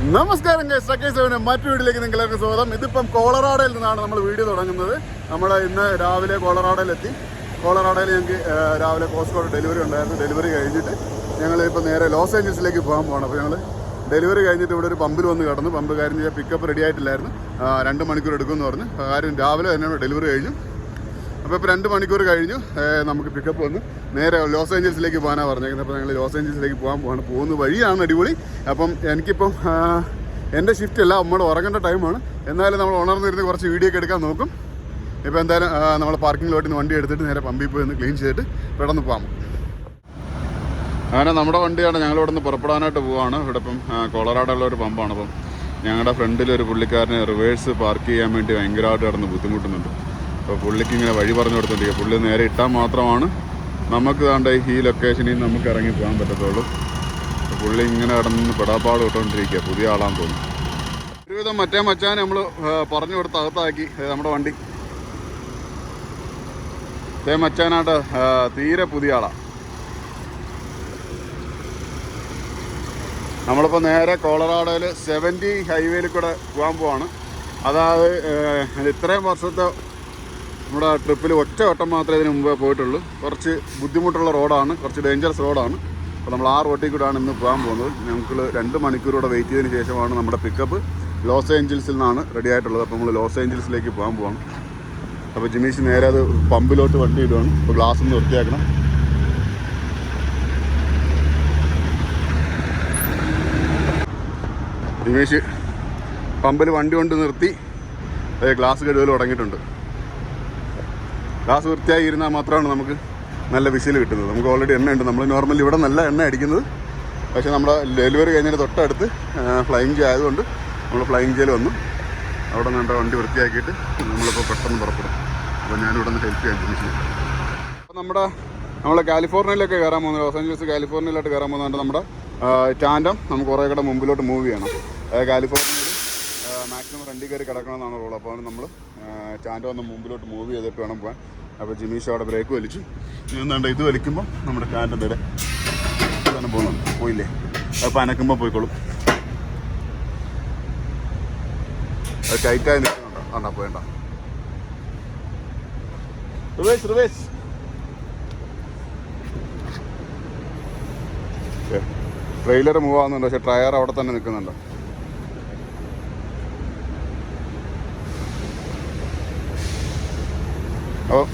നമസ്കാരം സെവന് മറ്റു വീട്ടിലേക്ക് നിങ്ങൾക്ക് സ്വാഗതം. ഇതിപ്പം കോളറാഡോയിൽ നിന്നാണ് നമ്മൾ വീഡിയോ തുടങ്ങുന്നത്. നമ്മൾ ഇന്ന് രാവിലെ കോളറാഡോയിലെത്തി. കോളറാഡോയിൽ ഞങ്ങൾക്ക് രാവിലെ കോസ്കോട് ഡെലിവറി ഉണ്ടായിരുന്നു. ഡെലിവറി കഴിഞ്ഞിട്ട് ഞങ്ങൾ ഇപ്പോൾ നേരെ ലോസ് ഏഞ്ചൽസിലേക്ക് പോകാൻ പോകണം അപ്പോൾ ഞങ്ങൾ ഡെലിവറി കഴിഞ്ഞിട്ട് ഇവിടെ ഒരു പമ്പിൽ വന്ന് കടന്നു. പമ്പ് കാര്യം പിക്കപ്പ് റെഡി ആയിട്ടില്ലായിരുന്നു. രണ്ട് മണിക്കൂർ എടുക്കുമെന്ന് പറഞ്ഞു. കാര്യം രാവിലെ തന്നെ ഡെലിവറി കഴിഞ്ഞു. അപ്പോൾ ഇപ്പോൾ രണ്ട് മണിക്കൂർ കഴിഞ്ഞു. നമുക്ക് പിക്കപ്പ് വന്ന്. നേരെ ലോസ് ഏഞ്ചൽസിലേക്ക് പോകാനാണ് പറഞ്ഞേക്കുന്നത്. അപ്പോൾ ഞങ്ങൾ ലോസ് ഏഞ്ചൽസിലേക്ക് പോകാൻ പോവാണ്. പോകുന്ന വഴിയാണ് അടിപൊളി. അപ്പം എനിക്കിപ്പം എന്റെ ഷിഫ്റ്റ് അല്ല നമ്മൾ ഉറങ്ങേണ്ട ടൈമാണ് എന്നാലും നമ്മൾ ഉണർന്നിരുന്ന് കുറച്ച് വീഡിയോ ഒക്കെ എടുക്കാൻ നോക്കും. ഇപ്പോൾ എന്തായാലും നമ്മൾ പാർക്കിംഗ് വണ്ടി എടുത്തിട്ട് നേരെ പമ്പിൽ പോയി ഒന്ന് ക്ലീൻ ചെയ്തിട്ട് പെട്ടെന്ന് പോകാം അങ്ങനെ നമ്മുടെ വണ്ടിയാണ് ഞങ്ങൾ ഇവിടെ നിന്ന് പുറപ്പെടാനായിട്ട് പോവാണ്. ഇവിടെ ഇപ്പം കോളറാടുള്ള ഒരു പമ്പാണ്. അപ്പം ഞങ്ങളുടെ ഫ്രണ്ടിൽ ഒരു പുള്ളിക്കാരനെ റിവേഴ്സ് പാർക്ക് ചെയ്യാൻ വേണ്ടി ഭയങ്കരമായിട്ട് കിടന്ന് ബുദ്ധിമുട്ടുന്നുണ്ട്. അപ്പോൾ പുള്ളിക്ക് ഇങ്ങനെ വഴി പറഞ്ഞു കൊടുത്തോണ്ടിരിക്കുക പുള്ളി നേരെ ഇട്ടാൽ മാത്രമാണ് നമുക്ക് താണ്ട ഈ ലൊക്കേഷനിൽ നമുക്ക് ഇറങ്ങി പോകാൻ പറ്റത്തുള്ളൂ. പുള്ളി ഇങ്ങനെ കിടന്ന് പെടാപ്പാട് ഇട്ടുകൊണ്ടിരിക്കുക പുതിയ ആളാന്ന് തോന്നുന്നു. ഒരുവിധം മറ്റേ മച്ചാൻ നമ്മൾ പറഞ്ഞു കൊടുത്ത് അകത്താക്കി. നമ്മുടെ വണ്ടി. ഇതേ മച്ചാനായിട്ട് തീരെ പുതിയ ആളാണ് നമ്മളിപ്പോൾ നേരെ കോളറാഡോയിൽ സെവന്റി ഹൈവേയിൽ കൂടെ പോകാൻ പോവാണ്. അതായത് ഇത്രയും വർഷത്തെ നമ്മുടെ ട്രിപ്പിൽ ഒറ്റ വട്ടം മാത്രമേ ഇതിന് മുമ്പേ പോയിട്ടുള്ളൂ. കുറച്ച് ബുദ്ധിമുട്ടുള്ള റോഡാണ് കുറച്ച് ഡേഞ്ചറസ് റോഡാണ്. അപ്പോൾ നമ്മൾ ആ റോട്ടിൽ കൂടെയാണ് ഇന്ന് പോകാൻ പോകുന്നത്. ഞങ്ങൾക്ക് രണ്ട് മണിക്കൂറോടെ വെയിറ്റ് ചെയ്തതിന് ശേഷമാണ് നമ്മുടെ പിക്കപ്പ് ലോസ് ഏഞ്ചൽസിൽ നിന്നാണ് റെഡി ആയിട്ടുള്ളത്. അപ്പോൾ നമ്മൾ ലോസ് ഏഞ്ചൽസിലേക്ക് പോകാൻ പോവാണ്. അപ്പോൾ ജിമീഷ് നേരെ അത് പമ്പിലോട്ട് വണ്ടി ഇടുകയാണ് അപ്പോൾ ഗ്ലാസ് ഒന്ന് വൃത്തിയാക്കണം. ജിമീഷ് പമ്പിൽ വണ്ടി കൊണ്ട് നിർത്തി. ഗ്ലാസ് കഴുകൽ തുടങ്ങിയിട്ടുണ്ട്. ഗ്ലാസ് വൃത്തിയായി ഇരുന്നാൽ മാത്രമാണ് നമുക്ക് നല്ല വിസിൽ കിട്ടുന്നത്. നമുക്ക് ഓൾറെഡി എണ്ണ ഉണ്ട്. നമ്മൾ നോർമലി ഇവിടെ നല്ല എണ്ണ അടിക്കുന്നത്. പക്ഷേ നമ്മുടെ ഡെലിവറി കഴിഞ്ഞിട്ട് തൊട്ടടുത്ത് ഫ്ലൈങ് ജെ ആയതുകൊണ്ട് നമ്മൾ ഫ്ലൈങ് ജയിൽ വന്നു. അവിടെ നിന്ന് വണ്ടി വൃത്തിയാക്കിയിട്ട് നമ്മളിപ്പോൾ പെട്ടെന്ന് പുറപ്പെടും. അപ്പോൾ ഞാനിവിടെ നിന്ന് ഹെൽപ്പ് ചെയ്യാൻ ചോദിച്ചു അപ്പോൾ നമ്മുടെ നമ്മൾ കാലിഫോർണിയയിലൊക്കെ കയറാൻ പോകുന്നത് ലോസ് ആഞ്ചലസ് കാലിഫോർണിയയിലോട്ട് കയറാൻ പോകുന്നതുകൊണ്ട് നമ്മുടെ ടാൻഡം. നമുക്ക് കുറേ കൂടെ മുമ്പിലോട്ട് മൂവ് ചെയ്യണം. കാലിഫോർണിയയിൽ മാക്സിമം റണ്ടി കയറി കിടക്കണമെന്നാണ് റൂൾ അപ്പോൾ നമ്മൾ ടാൻഡം ഒന്ന് മുമ്പിലോട്ട് മൂവ് ചെയ്തിട്ട് വേണം പോകാൻ അപ്പോൾ ജിമീഷ് അവിടെ ബ്രേക്ക് വലിച്ചു. ഇനി എന്താണ്ട് ഇത് വലിക്കുമ്പോൾ നമ്മുടെ ടാൻഡം തേടെ തന്നെ പോകുന്നുണ്ട് പോയില്ലേ? അപ്പോൾ അനക്കുമ്പോൾ പോയിക്കോളും. അത് ടൈറ്റായി നിൽക്കുന്നുണ്ടോ? ആണ്ടാ പോയണ്ട. Reverse reverse. ട്രെയിലർ മൂവ് ആവുന്നുണ്ട് പക്ഷെ ടയർ അവിടെ തന്നെ നിൽക്കുന്നുണ്ട്. അപ്പോൾ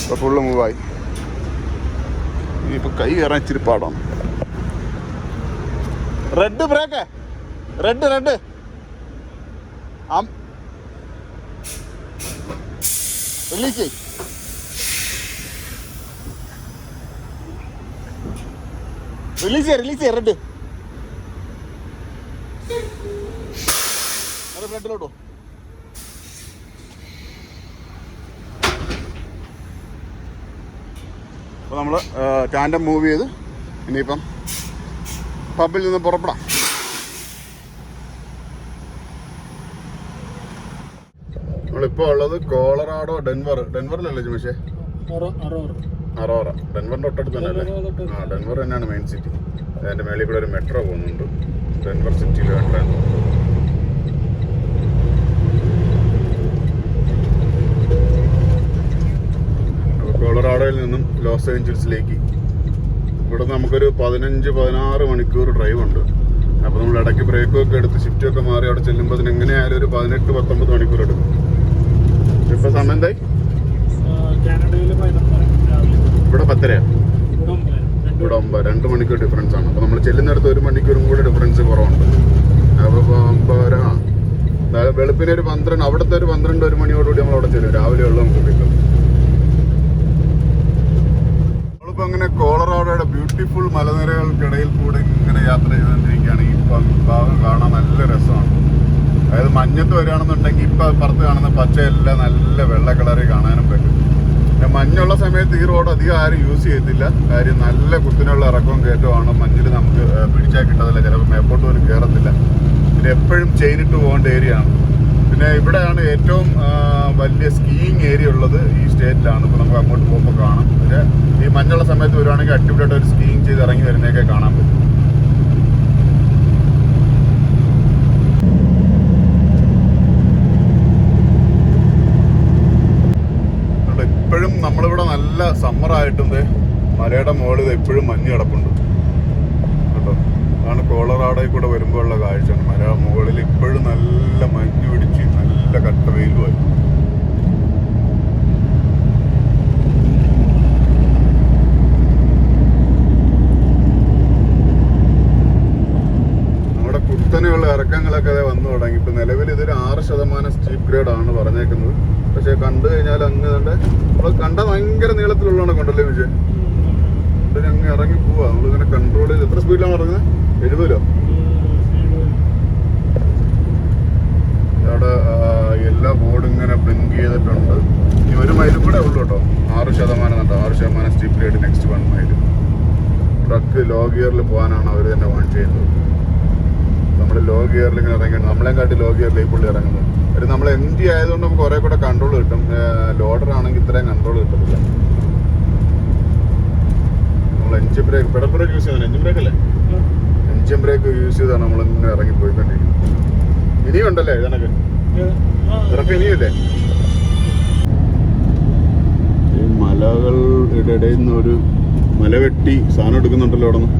ഇപ്പോൾ ഫുള്ള് മൂവായി ഇനിയിപ്പോൾ കൈ കയറാൻ ഇച്ചിരി പാടാണ്. Red brake red red release ചെയ് റിലീസ് ചെയ്യ റിലീസ് ചെയ്യ റെഡ് ഫ്രണ്ടിലോട്ടോ അപ്പോൾ നമ്മൾ ടാൻഡം മൂവ് ചെയ്ത് ഇനിയിപ്പം പബ്ബിൽ നിന്ന് പുറപ്പെടാം. നമ്മളിപ്പോൾ ഉള്ളത് കോളറാഡോ ഡെൻവർ. ഡെൻവറിലല്ലേ ജിമേഷേ? അറോറ. ഡെൻവറിന്റെ തൊട്ടടുത്ത് തന്നെ അല്ലേ ആ ഡെൻവർ തന്നെയാണ് മെയിൻ സിറ്റി അതിന്റെ മേളിൽ കൂടെ ഒരു മെട്രോ പോകുന്നുണ്ട്. ഡെൻവർ സിറ്റിയിൽ ട്രെയിൻ കൊളറാഡോയിൽ നിന്നും ലോസ് ഏഞ്ചൽസിലേക്ക്. ഇവിടെ നമുക്കൊരു പതിനഞ്ച് പതിനാറ് മണിക്കൂർ ഡ്രൈവ് ഉണ്ട്. അപ്പോൾ നമ്മൾ ഇടയ്ക്ക് ബ്രേക്കും ഒക്കെ എടുത്ത് ഷിഫ്റ്റും ഒക്കെ മാറി അവിടെ ചെല്ലുമ്പോൾ അതിന് എങ്ങനെയായാലും ഒരു പതിനെട്ട് പത്തൊമ്പത് മണിക്കൂർ എടുക്കും. ഇപ്പോൾ സമയം എന്തായി? ഇവിടെ പത്തരയാണ് ഇവിടെ ഒമ്പത് രണ്ട് മണിക്കൂർ. ഡിഫറൻസ് ആണ്. അപ്പോൾ നമ്മൾ ചെല്ലുന്നിടത്ത് ഒരു മണിക്കൂറും കൂടെ ഡിഫറൻസ് കുറവുണ്ട്. അപ്പോൾ ഒമ്പത് ഒമ്പതര വെളുപ്പിന് ഒരു പന്ത്രണ്ട് അവിടുത്തെ ഒരു പന്ത്രണ്ട് ഒരു മണിയോടുകൂടി നമ്മൾ അവിടെ ചെല്ലും. രാവിലെ ഉള്ള നമുക്ക് കിട്ടും. നമ്മളിപ്പോൾ അങ്ങനെ കോളറാഡോയുടെ ബ്യൂട്ടിഫുൾ മലനിരകൾക്കിടയിൽ കൂടെ ഇങ്ങനെ യാത്ര ചെയ്തുകൊണ്ടിരിക്കുകയാണ്. ഈ ഭാഗം കാണാൻ നല്ല രസമാണ്. അതായത് മഞ്ഞത്ത് വരികയാണെന്നുണ്ടെങ്കിൽ ഇപ്പം പുറത്ത് കാണുന്ന പച്ചയെല്ലാം നല്ല വെള്ള കളറിൽ കാണാനും പറ്റും. പിന്നെ മഞ്ഞുള്ള സമയത്ത് ഈ റോഡ് അധികം ആരും യൂസ് ചെയ്യത്തില്ല. കാര്യം നല്ല കുത്തിനുള്ള ഇറക്കവും കയറ്റമാണ് മഞ്ഞിൽ നമുക്ക് പിടിച്ചാൽ കിട്ടത്തില്ല. ചിലപ്പോൾ മേപ്പോട്ട് പോലും കയറത്തില്ല. പിന്നെ എപ്പോഴും ചെയിനിട്ട് പോകേണ്ട ഏരിയ ആണ് പിന്നെ ഇവിടെയാണ് ഏറ്റവും വലിയ സ്കീയിങ് ഏരിയ ഉള്ളത് ഈ സ്റ്റേറ്റിലാണ്. ഇപ്പോൾ നമുക്ക് അങ്ങോട്ട് പോകുമ്പോൾ കാണാം. പിന്നെ ഈ മഞ്ഞുള്ള സമയത്ത് വരുവാണെങ്കിൽ അടിപൊളിയായിട്ട് ഒരു സ്കീയിങ് ചെയ്ത് ഇറങ്ങി വരുന്നതൊക്കെ കാണാൻ പറ്റും. ഇപ്പോഴും നമ്മളിവിടെ നല്ല സമ്മറായിട്ടുണ്ട് മലയുടെ മുകളിൽ ഇപ്പോഴും മഞ്ഞ് കിടപ്പുണ്ട്. അതാണ് കോളറാടെ കൂടെ വരുമ്പോൾ ഉള്ള കാഴ്ചയാണ് മല മുകളിൽ ഇപ്പോഴും നല്ല മഞ്ഞ് പിടിച്ച് നല്ല കട്ട വെയിലുമായി നമ്മുടെ കുത്തനെയുള്ള ഇറക്കങ്ങളൊക്കെ വന്നു തുടങ്ങി. ഇപ്പൊ നിലവിൽ ഇതൊരു ആറ് ശതമാനം സ്റ്റീപ്പ് ഗ്രേഡ് ആണ് പറഞ്ഞേക്കുന്നത്. പക്ഷെ കണ്ടു കഴിഞ്ഞാൽ അങ്ങ് കണ്ട് നമ്മൾ കണ്ട ഭയങ്കര നീളത്തിലുള്ളതാണ് കൊണ്ടല്ലേ വിജയ്. ഇറങ്ങി പോവാ. നമ്മളിങ്ങനെ കൺട്രോൾ ചെയ്ത് എത്ര സ്പീഡിലാണ് ഇറങ്ങുന്നത് എഴുപതിലോ അവിടെ എല്ലാ ബോർഡും ഇങ്ങനെ ബ്ലിങ്ക് ചെയ്തിട്ടുണ്ട്. ഇനി ഒരു മൈലും കൂടെ ഉള്ളൂ കേട്ടോ ആറ് ശതമാനം കേട്ടോ ആറ് ശതമാനം steep next one mile truck low ഗിയറിൽ പോകാനാണ് അവർ തന്നെ വാൺ ചെയ്യുന്നത്. നമ്മൾ ലോ ഗിയറിൽ ഇങ്ങനെ ഇറങ്ങിയിട്ട് നമ്മളെ കാട്ടി ലോ ഗിയറിൽ ഈ പുള്ളി ഇറങ്ങുന്നത്. ഒരു നമ്മൾ എം ജി ആയതുകൊണ്ട് നമുക്ക് കുറെ കൂടെ കൺട്രോൾ കിട്ടും. ലോഡർ ആണെങ്കിൽ ഇത്രയും കൺട്രോൾ കിട്ടത്തില്ല. നമ്മൾ engine brake pedal brake use ചെയ്യുന്നത് എഞ്ചിൻ ബ്രേക്ക് അല്ലേ? എഞ്ചിൻ ബ്രേക്ക് യൂസ് ചെയ്താണ് നമ്മൾ ഇങ്ങനെ ഇറങ്ങി പോയിക്കൊണ്ടിരിക്കുന്നത് ഇനിയും ഉണ്ടല്ലേ ഇതിനൊക്കെ ഇറക്കം ഇനിയില്ലേ ഈ മലകളുടെ ഇടയിൽ നിന്ന് ഒരു മല വെട്ടി സാധനം എടുക്കുന്നുണ്ടല്ലോ അവിടെ നിന്ന്.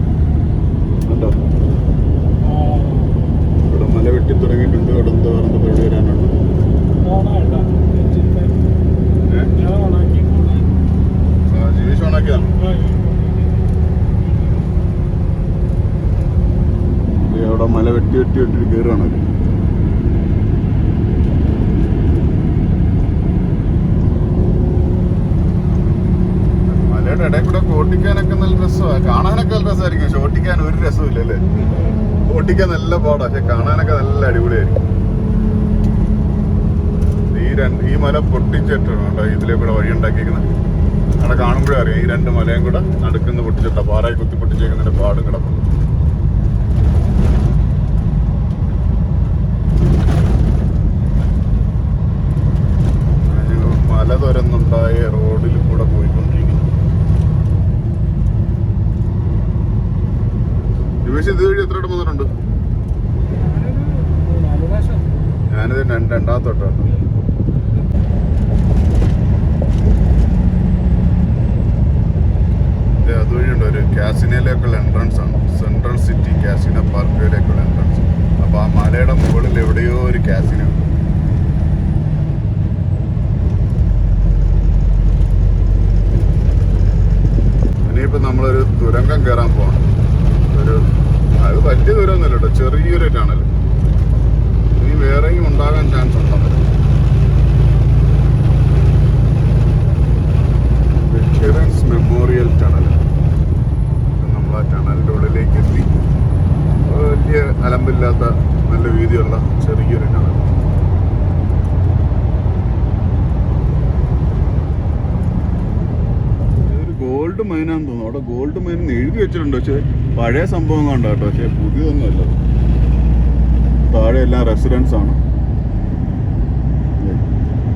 കണ്ടോ? ഇവിടെ മല വെട്ടി തുടങ്ങിയിട്ടുണ്ട്. അവിടെ എന്തോ വേറെ എന്തോ പരിപാടി വരാനുണ്ട്. ജീവിച്ച് ഓണാക്കിയതാണ് ഈ അവിടെ മല വെട്ടി വെട്ടി വെട്ടി കയറുകയാണ് മലയുടെ ഇടയിൽ കൂടെ ഓട്ടിക്കാനൊക്കെ നല്ല രസമാണ് കാണാനൊക്കെ നല്ല രസമായിരിക്കും. പക്ഷെ ഓട്ടിക്കാൻ ഒരു രസമില്ല അല്ലേ? ഓട്ടിക്കാൻ നല്ല പാടാ. പക്ഷെ കാണാനൊക്കെ നല്ല അടിപൊളിയായിരിക്കും. ഈ രണ്ട് ഈ മല പൊട്ടിച്ചിട്ടാണ് കേട്ടോ ഇതിലെ കൂടെ വഴി ഉണ്ടാക്കിയിരിക്കുന്നത് അവിടെ കാണുമ്പോഴേ അറിയാം. ഈ രണ്ട് മലയും കൂടെ നടുക്കുന്ന പൊട്ടിച്ചിട്ട പാറായി കുത്തി പൊട്ടിച്ചേക്കുന്നതിന്റെ പാടും കിടക്കും ഞങ്ങൾ മല തുരന്നുണ്ടായ റോഡിൽ കൂടെ പോയിക്കൊണ്ടിരിക്കുന്നു നിമിഷം ഇത് വഴി എത്ര ഇടം വന്നിട്ടുണ്ട് ഞാനിത് രണ്ട് രണ്ടാമത്തെ തൊട്ടാണ് ഇത് അതുവഴിയുണ്ട് ഒരു കാസിനോയിലേക്കുള്ള എൻട്രൻസ് ആണ്. സെൻട്രൽ സിറ്റി കാസിനോ പാർക്കിലേക്കുള്ള എൻട്രൻസ് അപ്പോൾ ആ മലയുടെ മുകളിൽ എവിടെയോ ഒരു കാസിനോ ഇനിയിപ്പോൾ നമ്മളൊരു തുരങ്കം കയറാൻ പോകണം ഒരു അത് വലിയ ദൂരമൊന്നുമില്ല കേട്ടോ. ചെറിയൊരു ടണൽ ഇനി വേറെയും ഉണ്ടാകാൻ ചാൻസ് ഉണ്ടോ? വെറ്ററൻസ് മെമ്മോറിയൽ ടണൽ ആ ടണലിന്റെ ഉള്ളിലേക്ക് എത്തി. വലിയ അലമ്പില്ലാത്ത നല്ല വീതിയുള്ള ചെറിയൊരു ടണൽ ഗോൾഡ് മൈനാന്ന് തോന്നുന്നു. അവിടെ ഗോൾഡ് മൈൻ എഴുതി വെച്ചിട്ടുണ്ട്. പക്ഷേ പഴയ സംഭവം കണ്ട കേട്ടോ പക്ഷെ പുതിയതൊന്നുമല്ല താഴെ എല്ലാം റെസിഡൻസ് ആണ്.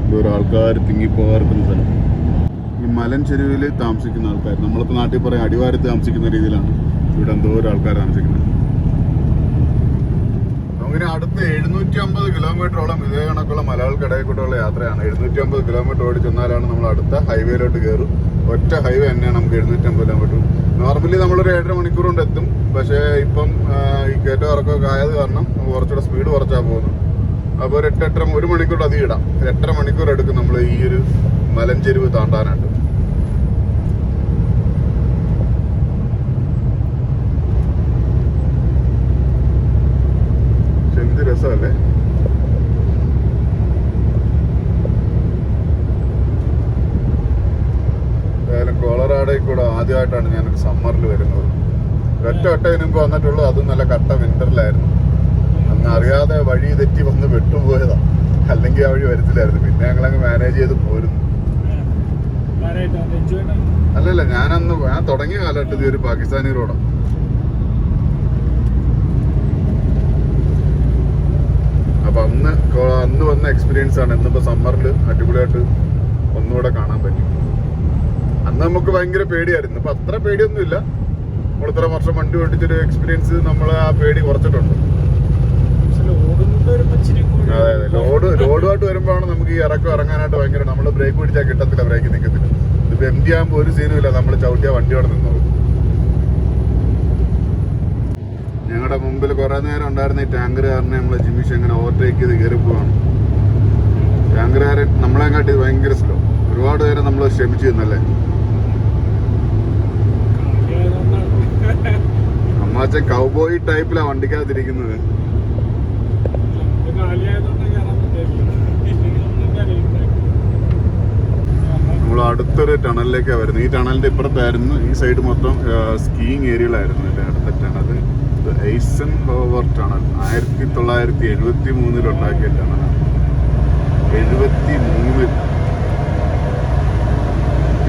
ഇതൊരു ആൾക്കാർ തിങ്ങിപ്പോകാർക്കുന്ന സ്ഥലം. ഈ മലൻ ചെരുവിൽ താമസിക്കുന്ന ആൾക്കാർ നമ്മളിപ്പോൾ നാട്ടിൽ പറയാം അടിവാരത്ത് താമസിക്കുന്ന രീതിയിലാണ് ഇവിടെ ഒരു ആൾക്കാർ താമസിക്കുന്നത്. അങ്ങനെ അടുത്ത് എഴുന്നൂറ്റി അമ്പത് കിലോമീറ്ററോളം ഇതേ കണക്കുള്ള മലകൾക്കിടയിൽ കൂടെയുള്ള യാത്രയാണ്. എഴുന്നൂറ്റി അമ്പത് കിലോമീറ്റർ ഓടി ചെന്നാലാണ് നമ്മൾ അടുത്ത ഹൈവേയിലോട്ട് കയറും ഒറ്റ ഹൈവേ തന്നെയാണ് നമുക്ക് എഴുന്നൂറ്റി അമ്പത് കിലോമീറ്റർ. നോർമലി നമ്മളൊരു ഏഴര മണിക്കൂർ കൊണ്ട് എത്തും. പക്ഷേ ഇപ്പം ഈ കയറ്റം ഇറക്കമൊക്കെ ആയത് കാരണം കുറച്ചുകൂടെ സ്പീഡ് കുറച്ചാണ് പോകുന്നത്. അപ്പോൾ ഒരു എട്ട് എട്ടര ഒരു മണിക്കൂർ അധികം ഇടാം. എട്ടര മണിക്കൂർ എടുക്കും നമ്മൾ ഈ ഒരു മലഞ്ചെരുവ് താണ്ടാനായിട്ട്. എന്ത് രസമല്ലേ? ഏതായാലും കോളറാഡയിൽ കൂടെ ആദ്യമായിട്ടാണ് ഞാനൊരു സമ്മറിൽ വരുന്നത്. ഒറ്റ ഒറ്റ മുമ്പ് വന്നിട്ടുള്ളൂ അതും നല്ല കട്ട വിന്ററിലായിരുന്നു. അങ്ങ് അറിയാതെ വഴി തെറ്റി വന്ന് വെട്ടുപോയതാ അല്ലെങ്കിൽ ആ വഴി വരത്തില്ലായിരുന്നു. പിന്നെ ഞങ്ങളങ്ങ് മാനേജ് ചെയ്ത് പോരുന്നു. അല്ലല്ല ഞാനന്ന് ഞാൻ തുടങ്ങിയ കാലഘട്ടത്തിൽ ഒരു പാകിസ്ഥാനി റോഡാണ് അപ്പൊ അന്ന് അന്ന് വന്ന എക്സ്പീരിയൻസ് ആണ്. ഇന്നിപ്പോ സമ്മറിൽ അടിപൊളിയായിട്ട് ഒന്നുകൂടെ കാണാൻ പറ്റും. അന്ന് നമുക്ക് ഭയങ്കര പേടിയായിരുന്നു. ഇപ്പൊ അത്ര പേടിയൊന്നുമില്ല. നമ്മളിത്ര വർഷം വണ്ടി ഓടിച്ചൊരു എക്സ്പീരിയൻസ് നമ്മൾ ആ പേടി കുറച്ചിട്ടുണ്ട്. അതെ അതെ. ലോഡ് ലോഡുമായിട്ട് വരുമ്പോഴാണ് നമുക്ക് ഈ ഇറക്കം ഇറങ്ങാനായിട്ട് ഭയങ്കര നമ്മൾ ബ്രേക്ക് പിടിച്ചാൽ കിട്ടത്തില്ല ബ്രേക്ക് നിൽക്കത്തില്ല ഇതിപ്പോ എം ഡി ആകുമ്പോ ഒരു സീനും ഇല്ല. നമ്മൾ ചവിട്ടിയ അവിടെ നിന്നു ഞങ്ങളുടെ മുമ്പിൽ കുറെ നേരം ഉണ്ടായിരുന്ന ഈ ടാങ്കറുകാരനെ നമ്മളെ ജിമിഷ് എങ്ങനെ ഓവർടേക്ക് ചെയ്ത് കയറി പോവാണ്. ടാങ്കറുകാരൻ നമ്മളെ കാട്ടി ഭയങ്കര സ്ലോ ഒരുപാട് നേരം നമ്മൾ ക്ഷമിച്ചു നിന്നല്ലേ? അമ്മാച്ച കൗബോയി ടൈപ്പിലാ വണ്ടിക്കകത്തിരിക്കുന്നത്. കാലിയായതുകൊണ്ട്. നമ്മൾ അടുത്തൊരു ടണലിലേക്കാണ് വരുന്നത്. ഈ ടണലിന്റെ ഇപ്പുറത്തായിരുന്നു ഈ സൈഡ് മൊത്തം സ്കീയിങ് ഏരിയകളായിരുന്നു എന്റെ അടുത്ത ടണൽ ഐസൻ ഹോവർ ടണൽ ആയിരത്തി തൊള്ളായിരത്തി എഴുപത്തി മൂന്നിൽ ഉണ്ടാക്കിയ ടണലാണ്. എഴുപത്തി മൂന്നിൽ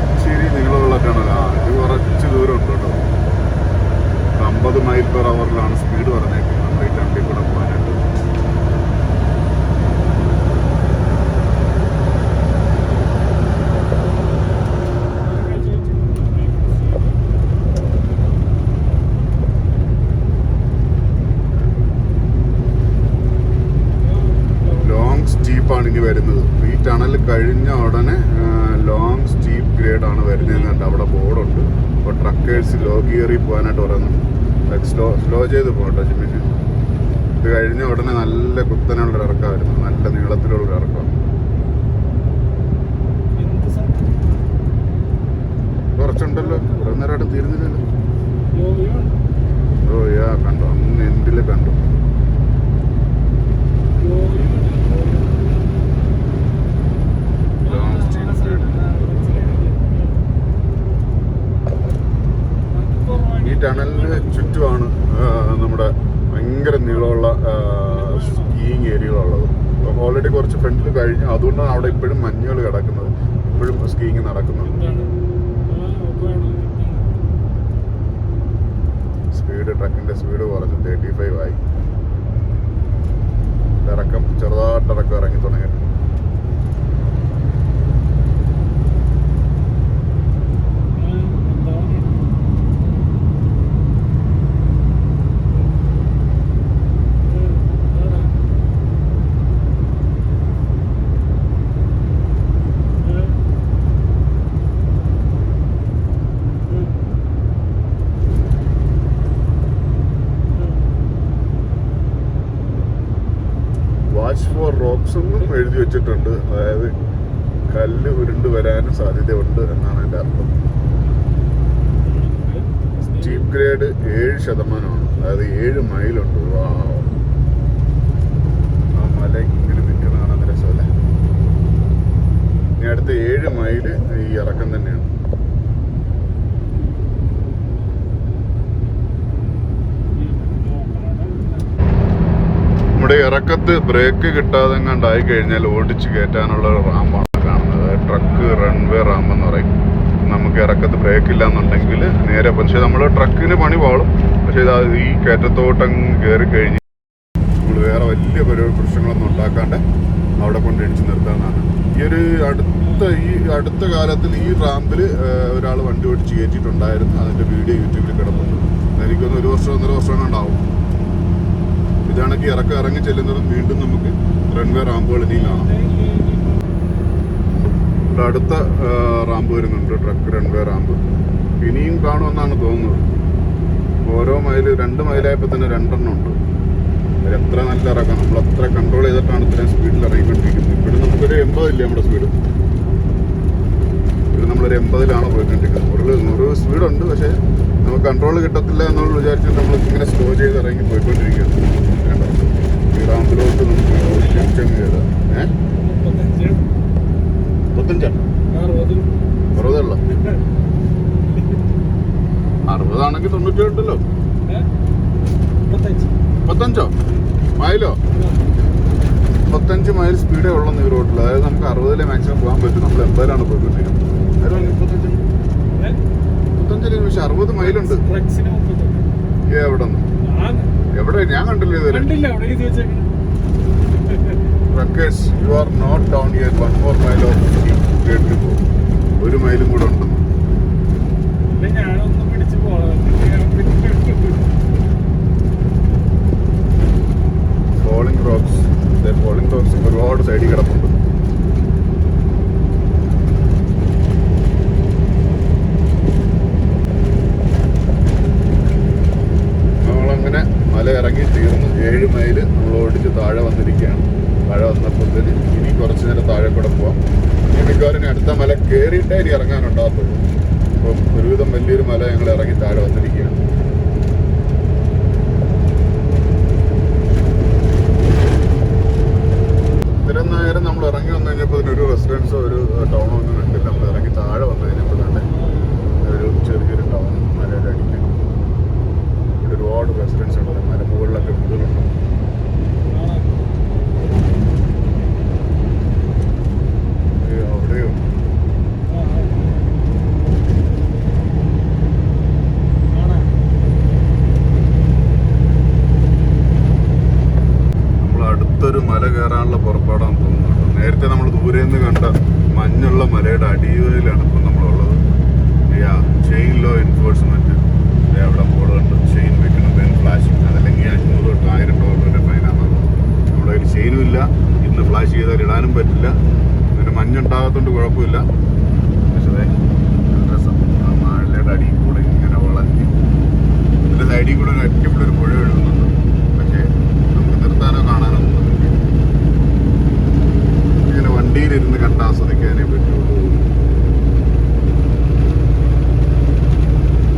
ഇച്ചിരി നീളമുള്ള ടണലാണ് ഇത് കുറച്ച് ദൂരം ഉണ്ട് കേട്ടോ അമ്പത് മൈൽ പെർ അവറിലാണ് സ്പീഡ് പറഞ്ഞേക്കുന്നത് ഈ ടണ്ടിൽ കൂടെ പോകാനായിട്ട് ലോങ് സ്റ്റീപ്പാണ് ഇനി വരുന്നത് ഈ ടണൽ കഴിഞ്ഞ ഉടനെ ലോങ് സ്റ്റീപ്പ് ഗ്രേഡ് ആണ് വരുന്നതെന്ന് കണ്ട് അവിടെ ബോർഡുണ്ട് അപ്പോൾ ട്രക്കേഴ്സ് ലോ ഗിയറിൽ പോകാനായിട്ട് പറയുന്നുണ്ട് സ്ലോ സ്ലോ ചെയ്ത് പോകട്ടോ ജിമ്മിച്ച് ഇത് കഴിഞ്ഞ ഉടനെ നല്ല കുത്തനുള്ളൊരു ഇറക്കമായിരുന്നു. നല്ല നീളത്തിലുള്ളൊരു ഇറക്കം. കുറച്ചുണ്ടല്ലോ. കുറേ നേരമായിട്ട് തീരുന്നില്ലല്ലോ. ഓ യാ കണ്ടു? അന്ന് എൻഡിൽ കണ്ടു. ഈ ടണലിന് ചുറ്റുമാണ് നമ്മുടെ ഭയങ്കര നീളമുള്ള സ്കീയിങ് ഏരിയകളുള്ളത്. ഉള്ളത് ഓൾറെഡി കുറച്ച് ഫ്രണ്ടിൽ കഴിഞ്ഞു. അതുകൊണ്ടാണ് അവിടെ ഇപ്പോഴും മഞ്ഞുകൾ കിടക്കുന്നത്. ഇപ്പോഴും സ്കീയിങ് നടക്കുന്നുണ്ട്. സ്പീഡ് ട്രക്കിന്റെ സ്പീഡ് കുറച്ച് തേർട്ടി ഫൈവ് ആയി ഇറക്കം ചെറുതായിട്ട് ഇറക്കം ഇറങ്ങി തുടങ്ങിയിട്ടുണ്ട് ആ, എന്താണ്? ആ, എന്താണ്? ആ. ഉം. വാച്ച് ഫോർ റോക്സ് എന്നും എഴുതി വെച്ചിട്ടുണ്ട്. അതായത് കല്ല് ഉരുണ്ട് വരാനും സാധ്യതയുണ്ട് എന്നാണ് എന്റെ അർത്ഥം. സ്റ്റീപ്പ് ഗ്രേഡ് ഏഴ് ശതമാനമാണ്. അതായത് ഏഴ് മൈലുണ്ട്. ആ മല ഇങ്ങനെ നിൽക്കുന്നതാണ് രസമല്ലേ ഇനി അടുത്ത ഏഴ് മൈൽ ഈ ഇറക്കം തന്നെയാണ്. നമ്മുടെ ഇറക്കത്ത് ബ്രേക്ക് കിട്ടാതെ കണ്ടായി കഴിഞ്ഞാൽ ഓടിച്ച് കയറ്റാനുള്ള റാമ്പാണ് കാണുന്നത്. ട്രക്ക് റൺവേ റാമ്പ് എന്ന് പറയും. നമുക്ക് ഇറക്കത്ത് ബ്രേക്ക് ഇല്ല എന്നുണ്ടെങ്കിൽ നേരെ പക്ഷേ നമ്മൾ ട്രക്കിന് പണി പാളും. പക്ഷേ ഇത് ഈ കയറ്റത്തോട്ടങ്ങ് കയറി കഴിഞ്ഞ് നമ്മൾ വേറെ വലിയ പരിപാടി പ്രശ്നങ്ങളൊന്നും ഉണ്ടാക്കാണ്ട് അവിടെ കൊണ്ട് ഇടിച്ചു നിർത്താമെന്നാണ് ഈ ഒരു അടുത്ത ഈ അടുത്ത കാലത്തിൽ ഈ റാമ്പിൽ ഒരാൾ വണ്ടി ഓടിച്ച് കയറ്റിയിട്ടുണ്ടായിരുന്നു. അതിന്റെ വീഡിയോ യൂട്യൂബിൽ കിടപ്പുണ്ട്. എനിക്കൊന്ന് ഒരു വർഷം ഒന്നര വർഷം കൊണ്ടാവും ഇതാണെങ്കിൽ ഇറക്കം ഇറങ്ങി ചെല്ലുന്നതും വീണ്ടും നമുക്ക് റൺവേ റാമ്പുകൾ ഇനിയും ഇവിടെ അടുത്ത റാമ്പ് വരുന്നുണ്ട്. Truck runway ramp. ഇനിയും കാണുമെന്നാണ് തോന്നുന്നത്. ഓരോ മൈൽ രണ്ട് മൈലായപ്പോൾ തന്നെ രണ്ടെണ്ണം ഉണ്ട്. എത്ര നല്ല ഇറക്കം. നമ്മൾ അത്ര കൺട്രോൾ ചെയ്തിട്ടാണ് ഇത്രയും സ്പീഡിൽ ഇറങ്ങിക്കൊണ്ടിരിക്കുന്നത് ഇവിടെ നമുക്കൊരു എൺപതില്ലേ നമ്മുടെ സ്പീഡ് ഇത് നമ്മളൊരു എൺപതിലാണ് പോയിക്കൊണ്ടിരിക്കുന്നത് ഒരു നൂറ് സ്പീഡുണ്ട് പക്ഷേ നമുക്ക് കൺട്രോൾ കിട്ടത്തില്ല എന്നുള്ള വിചാരിച്ചിട്ട് നമ്മൾ ഇങ്ങനെ സ്ലോ ചെയ്ത് ഇറങ്ങി പോയിക്കൊണ്ടിരിക്കുകയാണ് വേണ്ട ഈ റാമ്പിലോട്ട് നമുക്ക് ജംഗ്ഷൻ കയറാം ഏഹ് മുപ്പത്തഞ്ച് മുപ്പത്തഞ്ചാണ് അറുപത് അറുപതല്ല അറുപതാണെങ്കിൽ തൊണ്ണൂറ്റി ഉണ്ടല്ലോ ഏ? മുപ്പത്തഞ്ച് മുപ്പത്തഞ്ചോ മൈലോ മുപ്പത്തഞ്ച് മൈൽ സ്പീഡേ ഉള്ളൂ ഈ റോഡിൽ അതായത് നമുക്ക് അറുപതിലെ മാക്സിമം പോകാൻ പറ്റും. നമ്മൾ എൺപതിലാണ് പോയിക്കൊണ്ടിരിക്കുന്നത് മുപ്പത്തഞ്ച്? പക്ഷെ അറുപത് മൈലുണ്ട്. എവിടെ എവിടെ? ഞാൻ കണ്ടില്ല ഇതുവരെ. വെച്ചേക്കണേ? You are not down here one four mile off കേട്ട് ഒരു മൈലും കൂടെ ഉണ്ടെന്ന്. ഞാനൊന്നും പിടിച്ച് പോകാം റോക്സ് പോളിംഗ് ബോക്സ് ഒരുപാട് സൈഡിൽ കിടപ്പുണ്ട്. നമ്മളങ്ങനെ മല ഇറങ്ങി തീർന്നു. ഏഴ് മൈൽ നമ്മൾ ഓടിച്ച് താഴെ വന്നിരിക്കുകയാണ്. താഴെ വന്നപ്പോഴത്തേന് ഇനി കുറച്ച് നേരം താഴെ കൂടെ പോവാം. ഇനി മിക്കവാറും അടുത്ത മല കയറിയിട്ടേ ഇനി ഇറങ്ങാനുണ്ടാകത്തുള്ളൂ. അപ്പം ഒരുവിധം വലിയൊരു മല ഞങ്ങൾ ഇറങ്ങി താഴെ വന്നിരിക്കുകയാണ്. കയറാനുള്ള തോന്നുന്നുണ്ട്. നേരത്തെ നമ്മൾ ദൂരെ നിന്ന് കണ്ട മഞ്ഞുള്ള മലയുടെ അടിയിലാണ് ഇപ്പം നമ്മളുള്ളത്. ചെയിൻ ലോ എൻഫോഴ്സ്മെന്റ് അവിടെ ബോർഡ് കണ്ടു. ചെയിൻ വെക്കണം പെൻ ഫ്ലാഷിങ് അതല്ലെങ്കിൽ അഞ്ഞൂറ് തൊട്ട് ആയിരം ഡോളർ വരെ ഫൈനാണ് നമ്മുടെ കയ്യിൽ ചെയിനും ഇല്ല. ഇന്ന് ഫ്ലാഷ് ചെയ്താൽ ഇടാനും പറ്റില്ല. പിന്നെ മഞ്ഞുണ്ടാകത്തോണ്ട് കുഴപ്പമില്ല. പക്ഷേ രസം. ആ മഴയുടെ അടിയിൽ കൂടെ ഇങ്ങനെ വളഞ്ഞ്. ഇതിന്റെ സൈഡിൽ കൂടെ ഒരു അടിപൊളി പുഴ ഒഴുകുന്നുണ്ട് പക്ഷേ നമുക്ക് നിർത്താനോ കാണാനോ ഒന്നും പറ്റില്ല. ഇങ്ങനെ വണ്ടിയിലിരുന്ന് കണ്ട് ആസ്വദിക്കാനേ പറ്റുള്ളൂ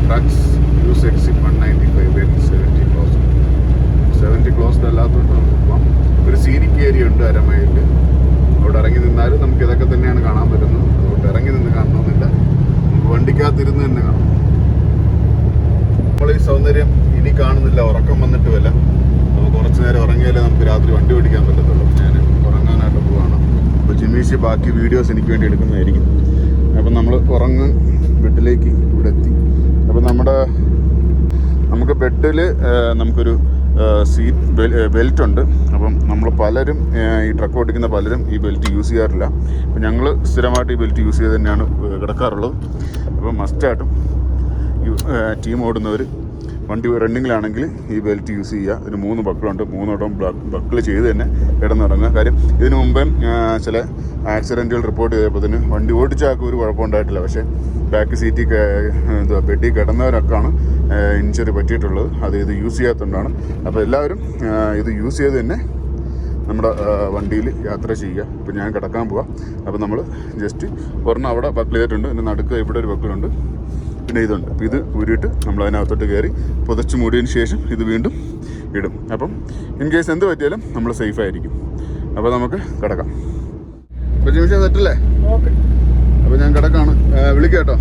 trucks use exit one ninety five seventy close seventy closed അല്ലാത്തതുകൊണ്ട് നമുക്ക് പോവാം ഒരു സീനിക് ഏരിയ ഉണ്ട് അരമൈലിൽ അവിടെ ഇറങ്ങി നിന്നാലും നമുക്ക് ഇതൊക്കെ തന്നെയാണ് കാണാൻ പറ്റുന്നത് അതുകൊണ്ട് ഇറങ്ങി നിന്ന് കാണണമെന്നില്ല നമുക്ക് വണ്ടിക്കകത്തിരുന്ന് തന്നെ കാണാം നമ്മൾ ഈ സൗന്ദര്യം ഇനി കാണുന്നില്ല ഉറക്കം വന്നിട്ട് വല്ല അപ്പോൾ കുറച്ച് നേരം ഉറങ്ങിയാലേ നമുക്ക് രാത്രി വണ്ടി ഓടിക്കാൻ പറ്റത്തുള്ളൂ ഞാൻ ഉറങ്ങാനായിട്ട് പോവാണ് ജിമീഷ് ബാക്കി വീഡിയോസ് എനിക്ക് വേണ്ടി എടുക്കുന്നതായിരിക്കും. അപ്പം നമ്മൾ ഉറങ്ങ് ബെഡിലേക്ക് ഇവിടെ എത്തി. അപ്പം നമ്മുടെ നമുക്ക് ബെഡിൽ നമുക്കൊരു സീറ്റ് ബെൽറ്റ് ഉണ്ട്. അപ്പം നമ്മൾ പലരും ഈ ട്രക്ക് ഓടിക്കുന്ന പലരും ഈ ബെൽറ്റ് യൂസ് ചെയ്യാറില്ല. അപ്പം ഞങ്ങൾ സ്ഥിരമായിട്ട് ഈ ബെൽറ്റ് യൂസ് ചെയ്ത് തന്നെയാണ് കിടക്കാറുള്ളത്. അപ്പം മസ്റ്റായിട്ടും ടീം ഓടുന്നവർ വണ്ടി റണ്ണിങ്ങിലാണെങ്കിൽ ഈ ബെൽറ്റ് യൂസ് ചെയ്യുക. ഇതിന് മൂന്ന് ബക്കിളുണ്ട് മൂന്നോട്ടം ബക്കിൾ ചെയ്ത് തന്നെ കിടന്നുറങ്ങുക. കാര്യം ഇതിനു മുമ്പേ ചില ആക്സിഡന്റുകൾ റിപ്പോർട്ട് ചെയ്തപ്പോൾ തന്നെ വണ്ടി ഓടിച്ചാക്കും ഒരു കുഴപ്പമുണ്ടായിട്ടില്ല പക്ഷേ ബാക്ക് സീറ്റിൽ എന്തുവാ ബെഡിൽ കിടന്നവരൊക്കെയാണ് ഇഞ്ചറി പറ്റിയിട്ടുള്ളത്. അത് ഇത് യൂസ് ചെയ്യാത്തതുകൊണ്ടാണ്. അപ്പോൾ എല്ലാവരും ഇത് യൂസ് ചെയ്ത് തന്നെ നമ്മുടെ വണ്ടിയിൽ യാത്ര ചെയ്യുക. ഇപ്പോൾ ഞാൻ കിടക്കാൻ പോവാം. അപ്പോൾ നമ്മൾ ജസ്റ്റ് ഒരെണ്ണം അവിടെ ബക്കിൾ ചെയ്തിട്ടുണ്ട്. പിന്നെ നടുക്ക് ഇവിടെ ഒരു ബക്കിളുണ്ട് പിന്നെ ഇതുണ്ട്. അപ്പോൾ ഇത് ഊരിയിട്ട് നമ്മൾ അതിനകത്തോട്ട് കയറി പുതച്ച് മൂടിയതിന് ശേഷം ഇത് വീണ്ടും ഇടും. അപ്പം ഇൻ കേസ് എന്ത് പറ്റിയാലും നമ്മൾ സേഫ് ആയിരിക്കും. അപ്പോൾ നമുക്ക് കിടക്കാം. അപ്പോൾ ജിമിഷ സെറ്റല്ലേ അപ്പോൾ ഞാൻ കിടക്കാണ്. വിളിക്കാം കേട്ടോ.